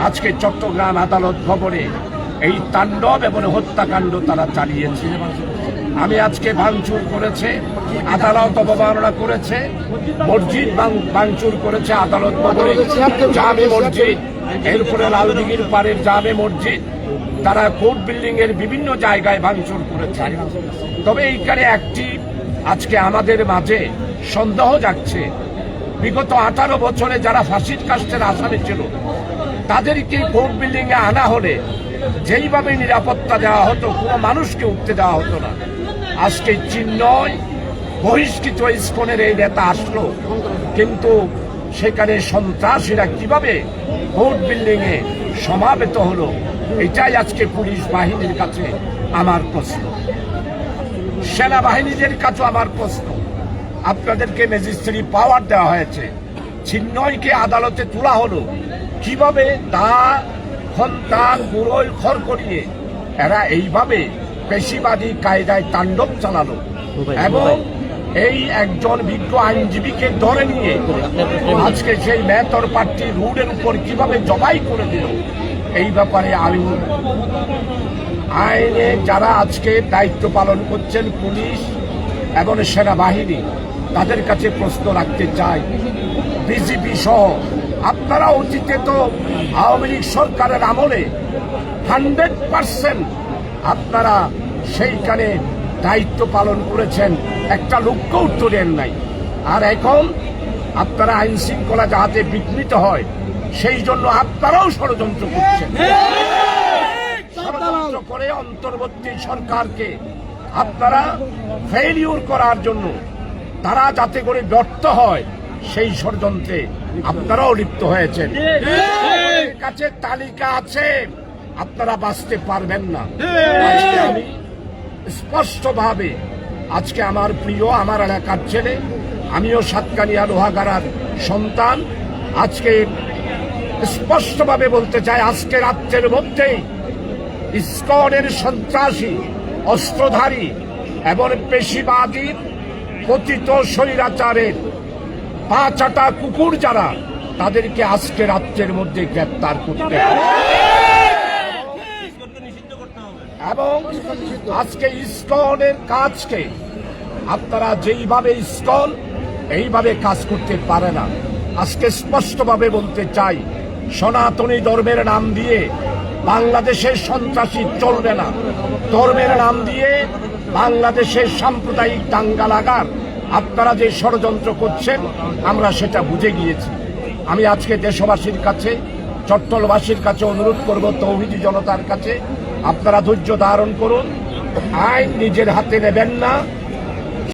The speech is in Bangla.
আজকে চট্টগ্রাম আদালত ভবনে এই তাণ্ডব এবং হত্যাকাণ্ড তারা চালিয়েছে। আমি আজকে ভাঙচুর করেছে, আদালত অবমাননা করেছে, মসজিদ ভাঙ- ভাঙচুর করেছে আদালত ভবনে। জামে মসজিদ এরপরে লালদিঘির পাড়ের জামে মসজিদ, তারা কোর্ট বিল্ডিং এর বিভিন্ন জায়গায় ভাঙচুর করেছে। তবে এইখানে একটি আজকে আমাদের মাঝে সন্দেহ যাচ্ছে বিগত আঠারো বছরে যারা ফাঁসির কাস্টের আসামি ছিল তাদেরকে কোর্ট বিল্ডিং এ আনা হলে যেইভাবে নিরাপত্তা দেওয়া হতো, কোনো মানুষকে উঠতে দেওয়া হতো না। আজকে চিহ্নয় বহিষ্কৃত ইস্কনের এই নেতা আসলো। কিন্তু সেখানে সন্ত্রাসীরা কীভাবে কোর্ট বিল্ডিং এ সমাবেত হলো, এটাই আজকে পুলিশ বাহিনীর কাছে আমার প্রশ্ন। সেনাবাহিনীদের কাছে আমার প্রশ্ন। আপনাদেরকে ম্যাজিস্ট্রেট পাওয়ার দেওয়া হয়েছে। চিহ্নয়কে আদালতে তোলা হলো। কীভাবে তা খন্তা কুড়োল খর করিয়ে এরা এইভাবে পেশিবাদী কায়দায় তাণ্ডব চালালো এবং এই একজন বিজ্ঞ আইনজীবীকে ধরে নিয়ে আজকে সেই মেতর পার্টি রুডের উপর কীভাবে জবাই করে দিল এই ব্যাপারে আমি আইনে যারা আজকে দায়িত্ব পালন করছেন পুলিশ এবং সেনাবাহিনী তাদের কাছে প্রশ্ন রাখতে চাই। বিজেপি সহ আপনারা অতীতে তো আওয়ামী লীগ সরকারের আমলে হান্ড্রেড পার্সেন্ট আপনারা সেইখানে দায়িত্ব পালন করেছেন। একটা লক্ষ্য উত্তর দেন নাই। আর এখন আপনারা আইন শৃঙ্খলা যাহাতে বিঘ্নিত হয়, সেই জন্য আপনারাও ষড়যন্ত্র করছেন। ষড়যন্ত্র করে অন্তর্বর্তী সরকারকে আপনারা ফেলিউর করার জন্য তারা যাতে করে ব্যর্থ হয়, সেই ষড়যন্ত্রে আপনারাও লিপ্ত হয়েছেন। কাছে তালিকা আছে, আপনারা বাঁচতে পারবেন না। আমি স্পষ্টভাবে, আজকে আমার প্রিয়, আমার এলাকার ছেলে, আমিও সাতকানিয়া লোহাগাড়ার সন্তান, আজকে স্পষ্টভাবে বলতে চাই, আজকে রাত্রের মধ্যেই ইস্কনের সন্ত্রাসী, অস্ত্রধারী এবং পেশিবাদী পতিত স্বৈরাচারের পা চাটা কুকুর যারা, তাদেরকে আজকে রাত্রের মধ্যে গ্রেপ্তার করতে এবং আজকে ইস্কনের কাজকে আপনারা যেইভাবে ইস্কন, এইভাবে কাজ করতে পারে না। আজকে স্পষ্টভাবে বলতে চাই, সনাতনী ধর্মের নাম দিয়ে বাংলাদেশের সন্ত্রাসী চলবে না। ধর্মের নাম দিয়ে বাংলাদেশের সাম্প্রদায়িক দাঙ্গা লাগার আপনারা যে ষড়যন্ত্র করছেন, আমরা সেটা বুঝে গিয়েছি। আমি আজকে দেশবাসীর কাছে চট্টলবাসীর কাছে অনুরোধ করব, তৌহিদি জনতার কাছে, আপনারা ধৈর্য ধারণ করুন। আইন নিজের হাতে নেবেন না।